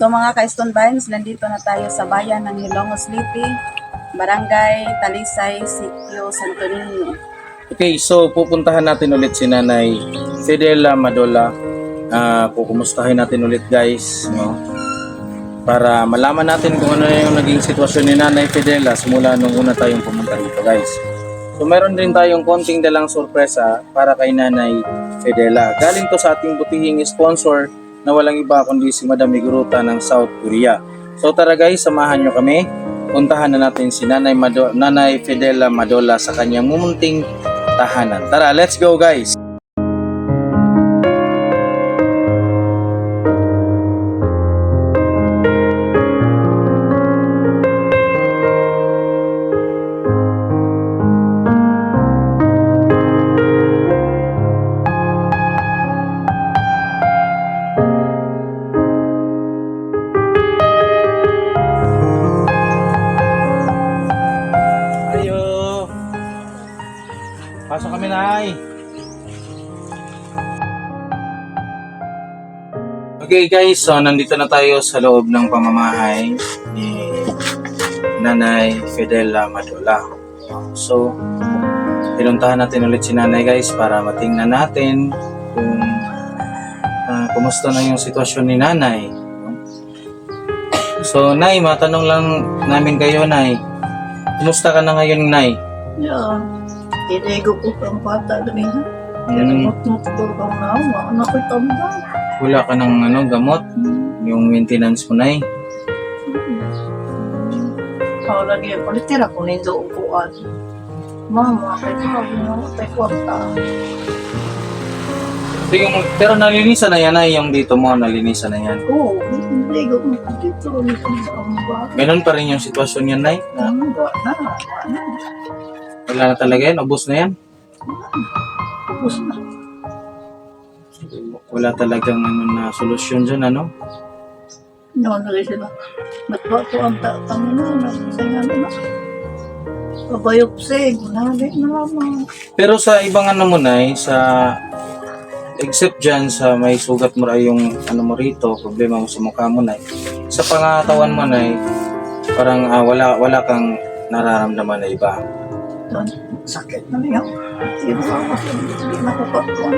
So mga ka-Stone Vines, nandito na tayo sa bayan ng Hilongos Lipi, Barangay Talisay, Sitio, Santo Niño. Okay, so pupuntahan natin ulit si Nanay Fidela Madola. Ah, kukumustahin natin ulit guys, no? Para malaman natin kung ano yung naging sitwasyon ni Nanay Fidela simula nung una tayong pumunta dito guys. So meron din tayong konting dalang sorpresa para kay Nanay Fidela. Galing to sa ating butihing sponsor na walang iba kundi si Madam Iguruta ng South Korea. So tara guys, samahan nyo kami. Puntahan na natin si Nanay, Mado- Nanay Fidela Madola sa kanyang mumunting tahanan. Tara, let's go guys! Pasok kami, Nay! Okay guys, so nandito na tayo sa loob ng pamamahay ni Nanay Fidela Madola. So, pinuntahan natin ulit si Nanay guys para matingnan natin kung ah, kumusta na yung sitwasyon ni Nanay. So, Nay, matanong lang namin kayo, Nay. Kumusta ka na ngayon, Nay? Yeah. Tinigo ko kang bata ha. Kaya Hmm. mm. natutulog kang nawa. Anak ko'y tanda. Wala ka ng ano, gamot? Yung maintenance mo, Nay? Kau lagi ang palitira ko nindo upuan. Mama, kay sabi niya, kay kwarta. So, yung, pero nalinisan na yan, Nay. Yung dito mo, nalinisan na yan. Oo, tinigo ko dito. Nito. Ganun pa rin yung sitwasyon yan, Nay? Na, Ano ba na? Ano? wala na talaga yan? Ubus na yan? Tapos na. Wala talagang ano na solusyon dyan, ano? Noon na rin sila. Ba't ba ko ang tatang na? Nagsaya na na. Pabayopsig. Nari na lamang. Pero sa ibang ano mo, Nay, sa except dyan sa may sugat mo ay yung ano mo rito, problema mo sa mukha mo, Nay. Sa pangatawan mo, Nay, parang ah, wala, wala kang nararamdaman na iba. Doon, sakit na niya. Hindi na ako hindi na ako patuan.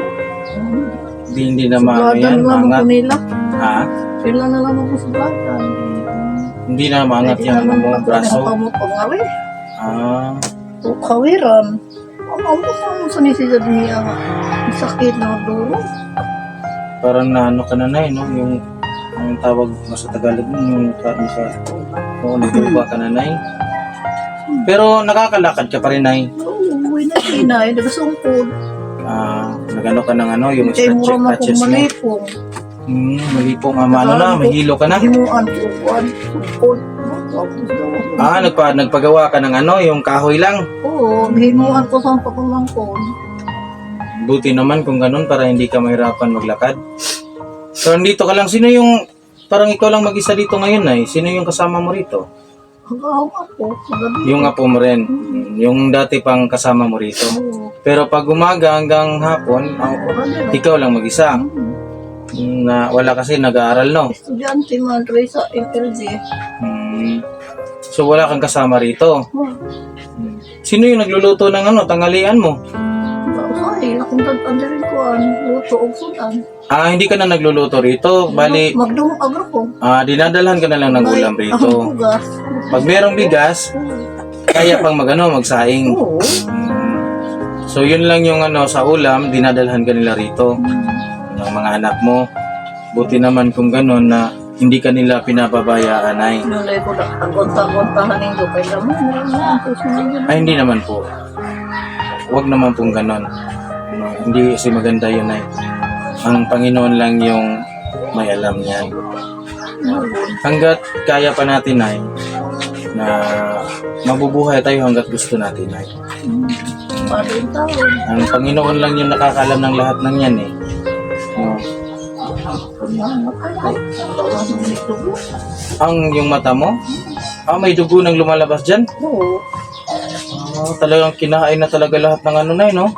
Hindi, hindi na maano yan, Sugadan lang maangat. ako nila. Ha? Sila na lang ako sugadan. Hindi na maangat Hindi yung na ano mo, lang braso. ako mo pangali. Ah, O kawiran. Ang ako sa mga sanisigad niya nga. Ang sakit na dulo. parang naano ka na na no? Yung, ang tawag mo sa Tagalog mo, yung ka, naka, oo, nagduba ka na na Pero nakakalakad ka pa rin, Nay. Oo, uwi na sinay. Nagasungkod. Ah, nagano ka ng ano, yung Kaya stretch mura crutches akong mo. malipong. Hmm, malipong ama, ano na, may hilo ka na. Himuan ko. Kuan. Sungkod. Ah, nagpa, nagpagawa ka ng ano, yung kahoy lang. Oo, himuan ko sa pagkumangkon. Buti naman kung ganun para hindi ka mahirapan maglakad. So, nandito ka lang. Sino yung, parang ikaw lang mag-isa dito ngayon, Nay? Sino yung kasama mo rito? Hagaw ako. Yung apo mo rin. Hmm, Yung dati pang kasama mo rito. Pero pag umaga hanggang hapon, ang- ikaw lang mag-isa. Na wala kasi nag-aaral, no? Estudyante man rin sa FLG. Hmm. So wala kang kasama rito. Oh, Hmm. Sino yung nagluluto ng ano, tanghalian mo? Usay, akong tanda rin ko ang luto o sudan. Ah, hindi ka na nagluluto rito. Bali, Magdung agro ko. ah, dinadalhan ka na lang ng ulam Ang rito. Pag merong bigas, kaya pang magano, magsaing. Oo. Hmm. So yun lang yung ano sa ulam, dinadalhan ka nila rito. Ng mga anak mo. Buti naman kung gano'n na hindi ka nila pinapabayaan ay. Nulay ko na agonta-agontahan ninyo kay ninyo. Ay, hindi naman po. Huwag naman pong ganon. Hindi kasi maganda yun ay. Ang Panginoon lang yung may alam niyan. Hanggat kaya pa natin ay na mabubuhay tayo hanggat gusto natin ay. Ang Panginoon lang yung nakakalam ng lahat ng yan eh. Ko. Ang yung mata mo, ah, may dugo nang lumalabas dyan. Oo. Ah, talagang kinain na talaga lahat ng ano na yun, no?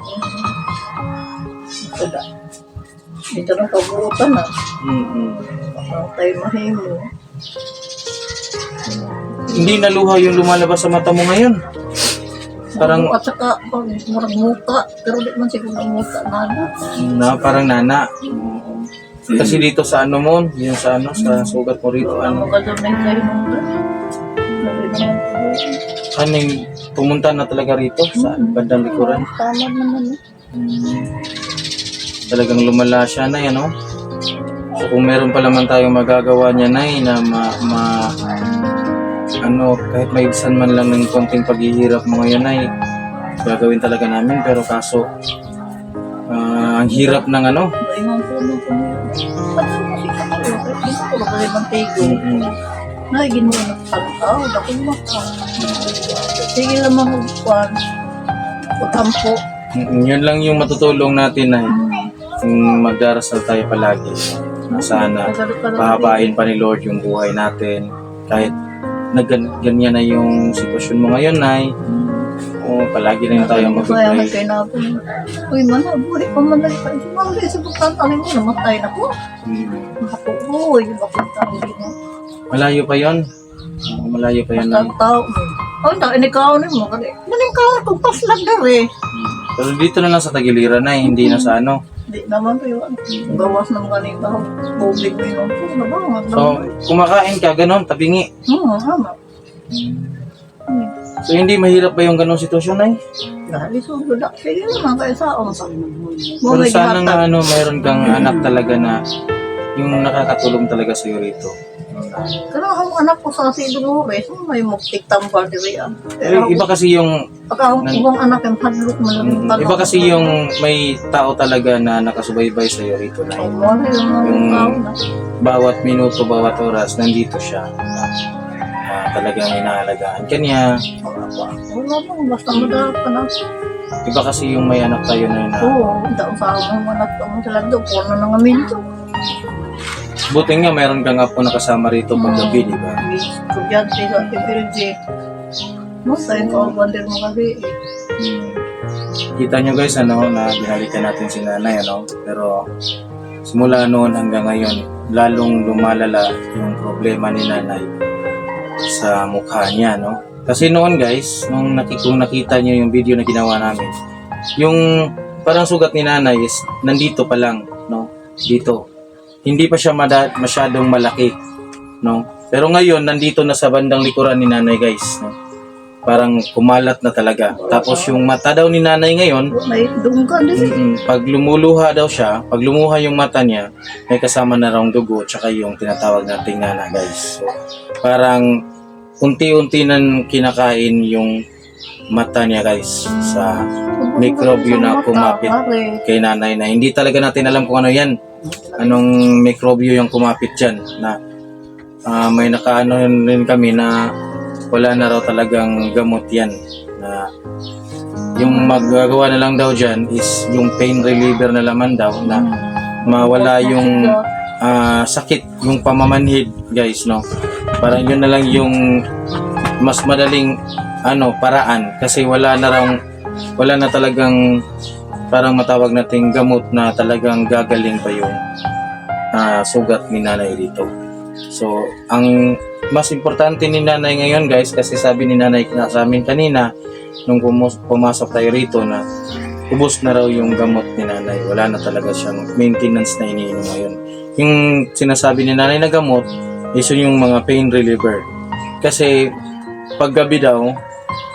Dito na kabuutan na. Mm-mm. Ang tayo mahimo. Hindi na luha yung lumalabas sa mata mo ngayon. Parang At saka, pag murag muka, pero di man siguro ang muka na ano. na parang nana. Kasi dito sa ano mo, yung sa ano, sa sugat mo rito, Ano ano, ka dyan may kayo nung ano yung pumunta na talaga rito sa bandang likuran. Tama naman. eh. Talagang lumala siya na yan, no? So kung meron pa naman tayong magagawa niya na na ma, ma ano, kahit may ibsan man lang ng konting paghihirap mo ngayon ay gagawin talaga namin pero kaso ah, ang hirap ng ano Ay, mga puno po niya. At sa kasi kapalo, kahit di ko ko kayo ng tigo. mm, Nay, ginawa na pagkaw, dako maka. Sige lang mga kwan. Utampo. mm, yun lang yung matutulong natin na kung magdarasal tayo palagi na sana pahabain pa ni Lord yung buhay natin kahit na gan- ganyan na yung sitwasyon mo ngayon ay o palagi na tayo Kaya mag-pray kay na po. Uy, man, buhay pa man lang. Mga sa buktan, alin mo, namatay na po. Mm. Ako, uy, bakit tayo malayo pa yon malayo pa na. ang tao mo. Oh, na, inikaw ni mo. Kani, maning kaon kung paslag na rin. pero dito na lang sa Tagiliran na hindi na sa ano Di naman ko yun. Gawas ng kanina. Bubig mo yun. Ano ba? Ano so kumakain ka ganon tabingi Hmm, tama. Hmm. so hindi mahirap ba yung ganong sitwasyon ay Dahil sundo na. Sige naman kayo sa on. pero sana nga ano mayroon kang anak talaga na yung nakakatulong talaga sa iyo rito Pero ang anak ko sa si Dolores, may muktik tambal diri ah. pero iba kasi yung Pagka ang ibang anak yung hadlok man lang yung iba kasi yung may tao talaga na nakasubaybay sa iyo rito na Ang yung Yung- na. bawat minuto bawat oras nandito siya na ah, talagang inaalagaan kanya Wala mo, basta madala ka na. iba kasi yung may anak tayo na yun na Oo, daw sa mga anak ko sila doon. Puno ng aminto. Buti nga mayroon kang apo na kasama rito paggabi di ba? Estudyante sa. No, tayo ko ang bandel mo kasi. Kita nyo guys ano na binalikan natin si nanay ano? Pero simula noon hanggang ngayon lalong lumalala yung problema ni nanay sa mukha niya no? Kasi noon guys nung nakik kung nakita niyo yung video na ginawa namin yung parang sugat ni nanay is nandito pa lang no? Dito hindi pa siya masyadong malaki no pero ngayon nandito na sa bandang likuran ni nanay guys no parang kumalat na talaga tapos yung mata daw ni nanay ngayon. Mm, pag lumuluha daw siya, pag lumuha yung mata niya, may kasama na raw dugo tsaka yung tinatawag nating nana guys. So, parang unti-unti nang kinakain yung mata niya guys sa Mikrobyo na kumapit. kay nanay na hindi talaga natin alam kung ano yan. Anong mikrobyo yung kumapit dyan na ah, may nakaano rin kami na wala na raw talagang gamot yan na yung magagawa na lang daw dyan is yung pain reliever na laman daw na mawala yung ah, sakit, yung pamamanhid guys no. Parang yun na lang yung mas madaling ano paraan kasi wala na raw wala na talagang parang matawag nating gamot na talagang gagaling pa yung ah, sugat ni nanay dito. So, ang mas importante ni nanay ngayon guys kasi sabi ni nanay na sa amin kanina nung pumasok tayo rito na ubos na raw yung gamot ni nanay. Wala na talaga siyang maintenance na iniinom ngayon. Yung sinasabi ni nanay na gamot is yun yung mga pain reliever. Kasi paggabi daw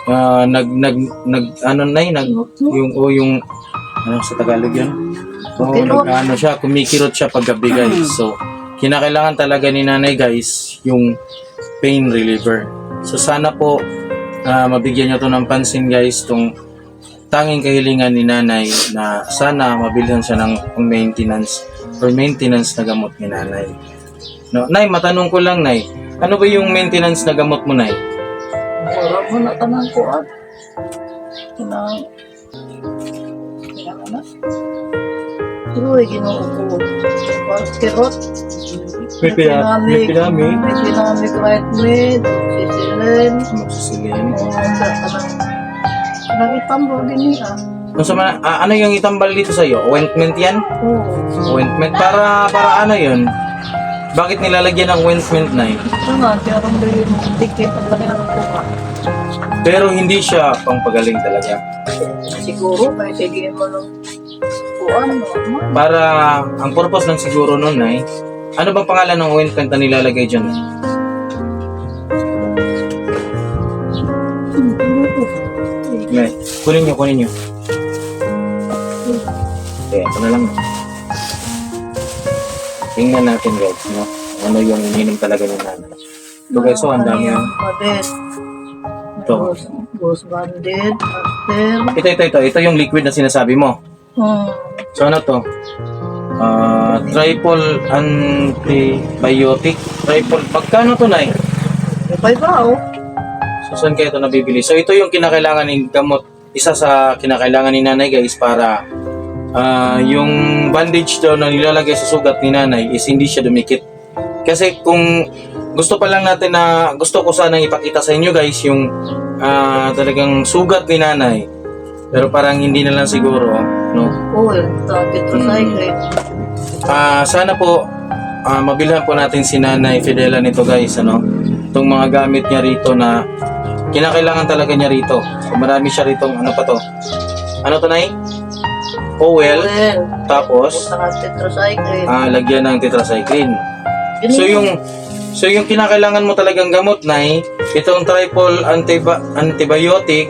ah, nag nag nag ano na yun, nag yung o yung ano sa Tagalog yun? So, nag, ano siya, kumikirot siya paggabi guys. So, kinakailangan talaga ni nanay guys yung pain reliever. So, sana po ah, mabigyan nyo to ng pansin guys tong tanging kahilingan ni nanay na sana mabilhan siya ng maintenance or maintenance na gamot ni nanay. No, nay, matanong ko lang, nay. Ano ba yung maintenance na gamot mo, nay? Wala mo na tanang ko at. Kinang... Kinang na. Uy, ginoo ko. Parang kirot. May pina- may pinamig. May pinamig right mid. Sisilin. Magsisilin. Oo, wala ka lang. Nagitambol din niya. Kung sa mga, ah, ano yung itambal dito sa'yo? Ointment yan? Oo. Ointment para, para ano yun? Bakit nilalagyan ng ointment, Nay? Ito nga, rin yung dikit ang laki ng kuha. Pero hindi siya pangpagaling talaga. Siguro, kaya sige mo ano? Para, ang purpose lang siguro nun, Nay, ano bang pangalan ng ointment na nilalagay dyan? Nay, kunin nyo, kunin nyo. Okay, ito na lang. Tingnan natin guys, no? Ano yung ininom talaga ng nanay. Ito guys, so ang dami yan. Bandit. Ito. Ghost, bandit. Master. Ito, ito, ito. Ito yung liquid na sinasabi mo. Hmm. So ano to? Ah, triple antibiotic. Triple, pagkano to, Nay? Ipay ba, oh? So, saan kayo ito nabibili? So, ito yung kinakailangan ng gamot. Isa sa kinakailangan ni nanay guys para ah, yung bandage daw na nilalagay sa sugat ni nanay is hindi siya dumikit. Kasi kung gusto pa lang natin na gusto ko sanang ipakita sa inyo guys yung ah, talagang sugat ni nanay. Pero parang hindi na lang siguro, no? Oh, yung tetracycline. Ah, sana po ah, mabilhan po natin si Nanay Fidela nito guys, ano? Itong mga gamit niya rito na kinakailangan talaga niya rito. So, marami siya rito, ano pa to? Ano to, Nay? Oil, Well, tapos saka tetracycline. ah, lagyan ng tetracycline. Yun So yun. yung So yung kinakailangan mo talagang gamot, Nay, itong triple antiba- antibiotic,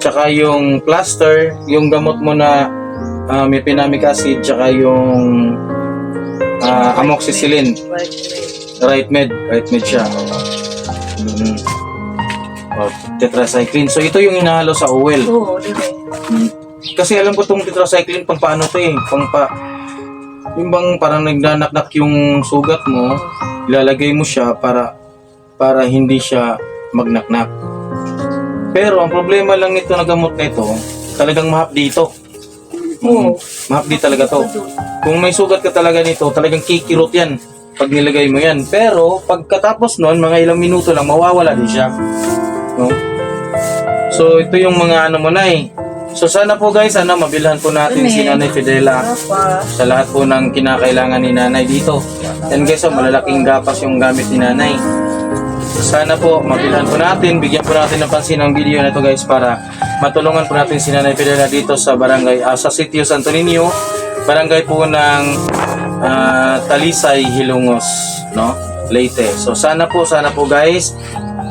tsaka yung plaster, yung gamot mo na ah, mefenamic acid, tsaka yung ah, amoxicillin. Right med, right med siya. Mm. Oh, tetracycline. So ito yung inahalo sa oil. Oo? Mm. Kasi alam ko tong tetracycline pang paano to eh, pang pa yung bang parang nagnanaknak yung sugat mo, ilalagay mo siya para para hindi siya magnaknak. Pero ang problema lang nito na gamot na ito, talagang mahap dito. Oo. Mahap di talaga to. Kung may sugat ka talaga nito, talagang kikirot yan pag nilagay mo yan. Pero pagkatapos nun, mga ilang minuto lang, mawawala din siya. No? So ito yung mga ano mo na eh. So sana po guys, ano, mabilhan po natin si Nanay Fidela sa lahat po ng kinakailangan ni Nanay dito. Yan guys, oh, malalaking gapas yung gamit ni Nanay. Sana po, mabilhan po natin, bigyan po natin ng pansin ang video na to guys para matulungan po natin si Nanay Fidela dito sa barangay, ah, sa sitio Santo Niño, barangay po ng ah, Talisay, Hilongos, no? Leyte. So sana po, sana po guys,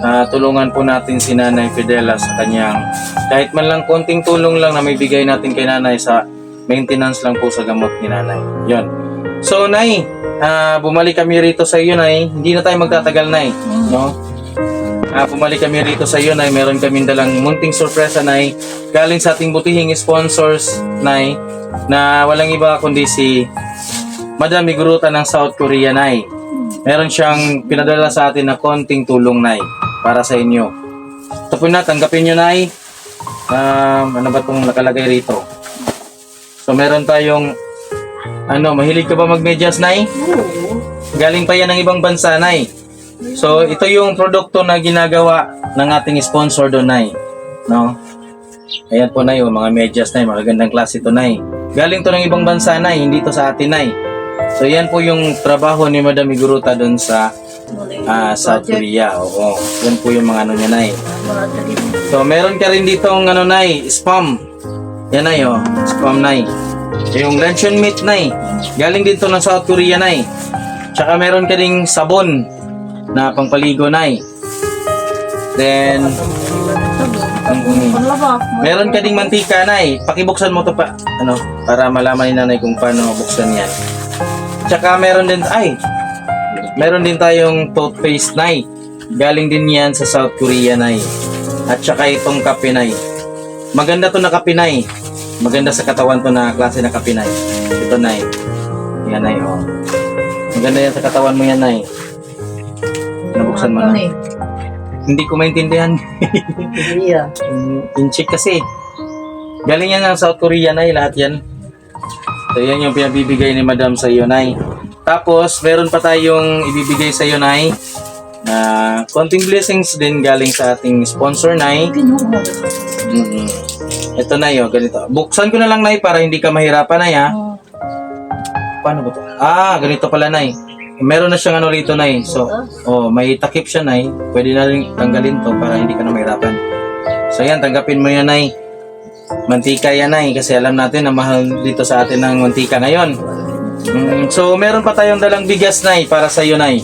ah, tulungan po natin si Nanay Fidela sa kanyang kahit man lang konting tulong lang na may bigay natin kay Nanay sa maintenance lang po sa gamot ni Nanay. Yon. So, Nay, ah, bumalik kami rito sa iyo, Nay. Hindi na tayo magtatagal, Nay. No? Ah, bumalik kami rito sa iyo, Nay. Meron kaming dalang munting sorpresa, Nay. Galing sa ating butihing sponsors, Nay, na walang iba kundi si Madam Miguruta ng South Korea, Nay. Meron siyang pinadala sa atin na konting tulong, Nay, para sa inyo. Ito po na, tanggapin nyo, Nay. Um, ano ba itong nakalagay rito? So, meron tayong, ano, mahilig ka ba magmedyas, Nay? Oo. Galing pa yan ng ibang bansa, Nay. So, ito yung produkto na ginagawa ng ating sponsor doon, Nay. No? Ayan po, Nay, oh, mga medyas, Nay. Magagandang klase ito, Nay. Galing to ng ibang bansa, Nay. Hindi to sa atin, Nay. So, yan po yung trabaho ni Madam Iguruta doon sa ah, South Korea. Oo. Yan po yung mga ano niya, Nay. So, meron ka rin dito ng ano, Nay, spam. Yan, Nay, oh. Spam, Nay. Yung luncheon meat, Nay. Galing dito ng South Korea, Nay. Tsaka meron ka ding sabon na pangpaligo, Nay. Then, mm, Panlaba. meron ka ding mantika, Nay. Pakibuksan mo to pa, ano, para malaman ni Nanay kung paano buksan yan. Tsaka meron din, ay, meron din tayong toothpaste, Nay. Galing din yan sa South Korea, Nay. At saka itong kape, Nay. Maganda to na kape, Nay. Maganda sa katawan to na klase na kape, Nay. Ito, Nay. Yan, Nay, oh. Maganda yan sa katawan mo yan, Nay. Nabuksan mo na. Ano eh? Hindi ko maintindihan. Iya. Inchik kasi. Galing yan ng South Korea, Nay. Lahat yan. So, yan yung pinabibigay ni Madam sa iyo, Nay. Tapos, meron pa tayong ibibigay sa iyo, Nay. Na konting blessings din galing sa ating sponsor, Nay. Pinuha. Ito, Nay, oh, ganito. Buksan ko na lang, Nay, para hindi ka mahirapan, Nay, ha? Oh. Paano ba to? Ah, ganito pala, Nay. meron na siyang ano rito, Nay. So, oh, may takip siya, Nay. Pwede na rin tanggalin to para hindi ka na mahirapan. So, yan, tanggapin mo yan, Nay. Mantika yan, Nay. Kasi alam natin na mahal dito sa atin ng mantika ngayon. Mm, so, meron pa tayong dalang bigas, Nay, para sa iyo, Nay.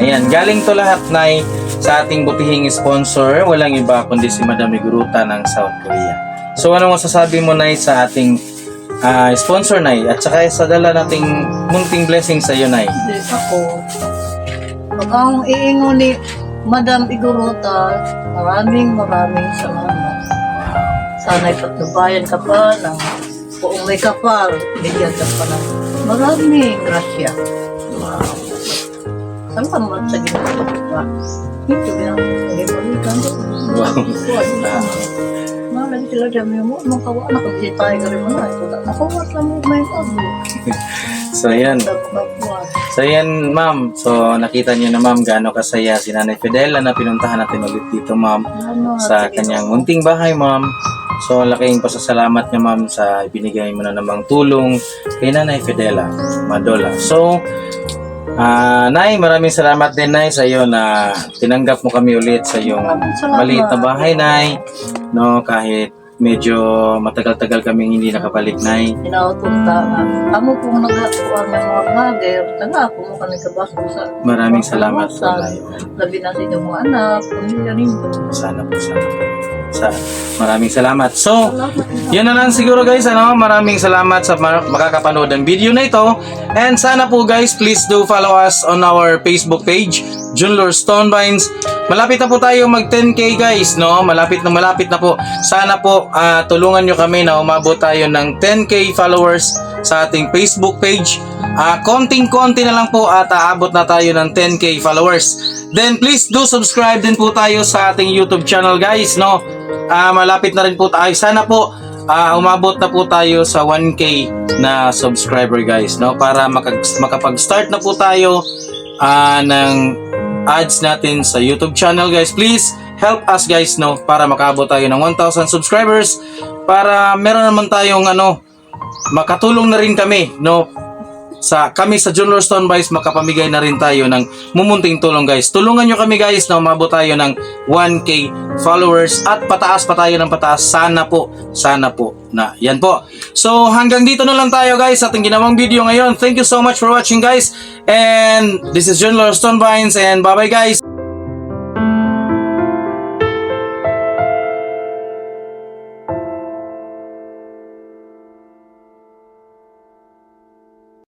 Ayan, galing to lahat, Nay, sa ating butihing sponsor. Walang iba kundi si Madam Miguruta ng South Korea. So, ano masasabi mo, Nay, sa ating ah, sponsor, Nay? At saka sa dala nating munting blessing sa iyo, Nay. Hindi ako. Pag ang iingon ni Madam Igorota, maraming maraming salamat. Sana'y patnubayan ka pa ng kung may kapal, bigyan ka pa ng maraming grasya. Wow. Salamat sa ginagawa. Ito nagibalikan. Wow. Malang sila dyan mo, makawa na kung tayo ka rin mo na. Ito na, nakawat lang mo may kago. So. Nagpapawat. So, ayan, ma'am. So, nakita niyo na, ma'am, gaano kasaya si Nanay Fidela na pinuntahan natin ulit dito, ma'am. Salamat. sa kanyang munting bahay, ma'am. So, laking pasasalamat niya, ma'am, sa ibinigay mo na namang tulong kay Nanay Fidela Madola. So, ah Nay, maraming salamat din, Nay, sa iyo na tinanggap mo kami ulit sa iyong salamat. maliit na bahay, Nay. No, kahit medyo matagal-tagal kaming hindi nakabalik, Nay. Pinautunta nga. Amo kung nagakuha ng mga vlogger, taga mo kami kabasa sa Maraming salamat po, Sa- Nay. labi na sa inyong mga anak, pamilya. Sana po, sana po. Sa, maraming salamat. So, Salamat. Yun na lang siguro guys, ano, maraming salamat sa ma- makakapanood ng video na ito. And sana po guys, please do follow us on our Facebook page, Junlor Stonebines. Malapit na po tayo mag 10k guys, no? Malapit na malapit na po. Sana po ah, tulungan nyo kami na umabot tayo ng 10k followers sa ating Facebook page. Ah, konting-konti na lang po at aabot na tayo ng 10k followers. Then please do subscribe din po tayo sa ating YouTube channel guys, no? Ah, malapit na rin po tayo. Sana po ah, umabot na po tayo sa 1k na subscriber guys, no? Para makapag-start na po tayo ah, ng ads natin sa YouTube channel guys. Please help us guys, no? Para makaabot tayo ng 1,000 subscribers para meron naman tayong ano makatulong na rin kami, no? Sa kami sa Junior Stone Boys makapamigay na rin tayo ng mumunting tulong guys. Tulungan nyo kami guys na umabot tayo ng 1k followers at pataas pa tayo ng pataas. Sana po, sana po na yan po. So hanggang dito na lang tayo guys sa ating ginawang video ngayon. Thank you so much for watching guys. And this is Junior Stone Vines and bye bye guys.